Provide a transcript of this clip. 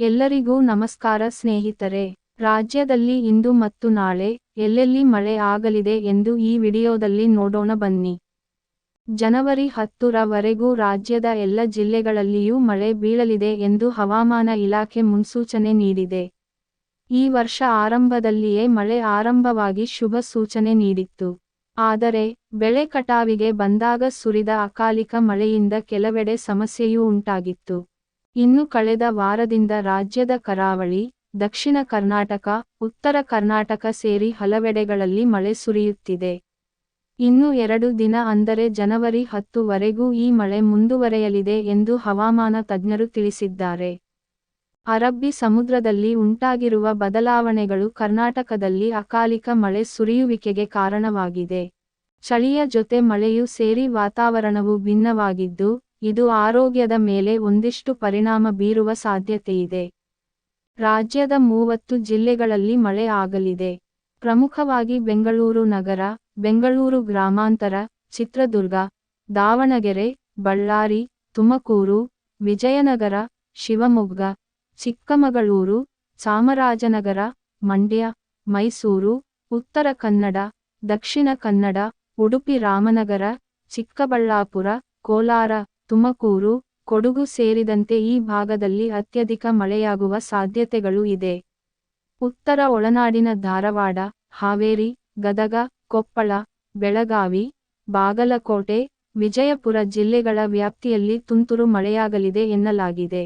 ಎಲ್ಲರಿಗೂ ನಮಸ್ಕಾರ ಸ್ನೇಹಿತರೆ. ರಾಜ್ಯದಲ್ಲಿ ಇಂದು ಮತ್ತು ನಾಳೆ ಎಲ್ಲೆಲ್ಲಿ ಮಳೆ ಆಗಲಿದೆ ಎಂದು ಈ ವಿಡಿಯೋದಲ್ಲಿ ನೋಡೋಣ ಬನ್ನಿ. ಜನವರಿ ಹತ್ತರವರೆಗೂ ರಾಜ್ಯದ ಎಲ್ಲ ಜಿಲ್ಲೆಗಳಲ್ಲಿಯೂ ಮಳೆ ಬೀಳಲಿದೆ ಎಂದು ಹವಾಮಾನ ಇಲಾಖೆ ಮುನ್ಸೂಚನೆ ನೀಡಿದೆ. ಈ ವರ್ಷ ಆರಂಭದಲ್ಲಿಯೇ ಮಳೆ ಆರಂಭವಾಗಿ ಶುಭ ಸೂಚನೆ ನೀಡಿತ್ತು. ಆದರೆ, ಬೆಳೆ ಕಟಾವಿಗೆ ಬಂದಾಗ ಸುರಿದ ಅಕಾಲಿಕ ಮಳೆಯಿಂದ ಕೆಲವೆಡೆ ಸಮಸ್ಯೆಯೂ ಉಂಟಾಗಿತ್ತು. ಇನ್ನು ಕಳೆದ ವಾರದಿಂದ ರಾಜ್ಯದ ಕರಾವಳಿ, ದಕ್ಷಿಣ ಕರ್ನಾಟಕ, ಉತ್ತರ ಕರ್ನಾಟಕ ಸೇರಿ ಹಲವೆಡೆಗಳಲ್ಲಿ ಮಳೆ ಸುರಿಯುತ್ತಿದೆ. ಇನ್ನು ಎರಡು ದಿನ ಅಂದರೆ ಜನವರಿ ಹತ್ತು ವರೆಗೂ ಈ ಮಳೆ ಮುಂದುವರೆಯಲಿದೆ ಎಂದು ಹವಾಮಾನ ತಜ್ಞರು ತಿಳಿಸಿದ್ದಾರೆ. ಅರಬ್ಬಿ ಸಮುದ್ರದಲ್ಲಿ ಉಂಟಾಗಿರುವ ಬದಲಾವಣೆಗಳು ಕರ್ನಾಟಕದಲ್ಲಿ ಅಕಾಲಿಕ ಮಳೆ ಸುರಿಯುವಿಕೆಗೆ ಕಾರಣವಾಗಿದೆ. ಚಳಿಯ ಜೊತೆ ಮಳೆಯೂ ಸೇರಿ ವಾತಾವರಣವು ಭಿನ್ನವಾಗಿದ್ದು ಇದು ಆರೋಗ್ಯದ ಮೇಲೆ ಒಂದಿಷ್ಟು ಪರಿಣಾಮ ಬೀರುವ ಸಾಧ್ಯತೆಯಿದೆ. ರಾಜ್ಯದ ಮೂವತ್ತು ಜಿಲ್ಲೆಗಳಲ್ಲಿ ಮಳೆ ಆಗಲಿದೆ. ಪ್ರಮುಖವಾಗಿ ಬೆಂಗಳೂರು ನಗರ, ಬೆಂಗಳೂರು ಗ್ರಾಮಾಂತರ, ಚಿತ್ರದುರ್ಗ, ದಾವಣಗೆರೆ, ಬಳ್ಳಾರಿ, ತುಮಕೂರು, ವಿಜಯನಗರ, ಶಿವಮೊಗ್ಗ, ಚಿಕ್ಕಮಗಳೂರು, ಚಾಮರಾಜನಗರ, ಮಂಡ್ಯ, ಮೈಸೂರು, ಉತ್ತರ ಕನ್ನಡ, ದಕ್ಷಿಣ ಕನ್ನಡ, ಉಡುಪಿ ರಾಮನಗರ, ಚಿಕ್ಕಬಳ್ಳಾಪುರ, ಕೋಲಾರ ತುಮಕೂರು, ಕೊಡಗು ಸೇರಿದಂತೆ ಈ ಭಾಗದಲ್ಲಿ ಅತ್ಯಧಿಕ ಮಳೆಯಾಗುವ ಸಾಧ್ಯತೆಗಳು ಇದೆ. ಉತ್ತರ ಒಳನಾಡಿನ ಧಾರವಾಡ, ಹಾವೇರಿ, ಗದಗ, ಕೊಪ್ಪಳ, ಬೆಳಗಾವಿ, ಬಾಗಲಕೋಟೆ, ವಿಜಯಪುರ ಜಿಲ್ಲೆಗಳ ವ್ಯಾಪ್ತಿಯಲ್ಲಿ ತುಂತುರು ಮಳೆಯಾಗಲಿದೆ ಎನ್ನಲಾಗಿದೆ.